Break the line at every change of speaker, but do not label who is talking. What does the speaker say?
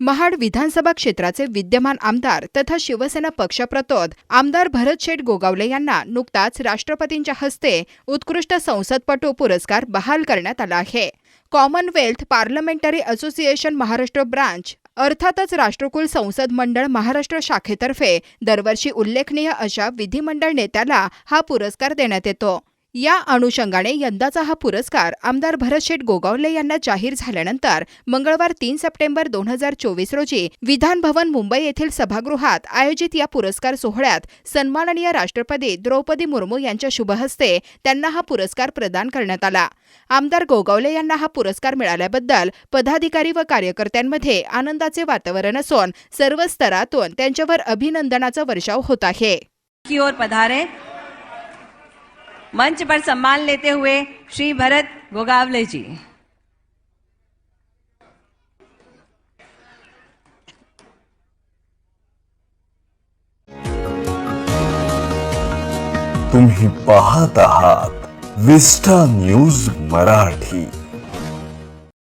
महाड विधानसभा क्षेत्राचे विद्यमान आमदार तथा शिवसेना पक्षप्रतोद आमदार भरत शेठ गोगावले यांना नुकताच राष्ट्रपतींच्या हस्ते उत्कृष्ट संसदपटू पुरस्कार बहाल करण्यात आला आहे. Commonwealth parliamentary association Maharashtra branch अर्थातच राष्ट्रकुल संसद मंडळ महाराष्ट्र शाखेतर्फे दरवर्षी उल्लेखनीय अशा विधिमंडळ नेत्याला हा पुरस्कार देण्यात येतो. या अनुषंगाने यंदाचा हा पुरस्कार आमदार भरत शेठ गोगावले यांना जाहीर झाल्यानंतर मंगळवार तीन सप्टेंबर दोन हजार चोवीस रोजी विधान भवन मुंबई येथील सभागृहात आयोजित या पुरस्कार सोहळ्यात सन्माननीय राष्ट्रपती द्रौपदी मुर्मू यांच्या शुभहस्ते त्यांना हा पुरस्कार प्रदान करण्यात आला. आमदार गोगावले यांना हा पुरस्कार मिळाल्याबद्दल पदाधिकारी व कार्यकर्त्यांमध्ये आनंदाचे वातावरण असून सर्व स्तरातून त्यांच्यावर अभिनंदनाचा वर्षाव होत आहे.
की ओर पधारे मंच पर सम्मान लेते हुए श्री भरत गोगावले जी।
तुम्ही पाहत आहात विस्टा न्यूज़ मराठी।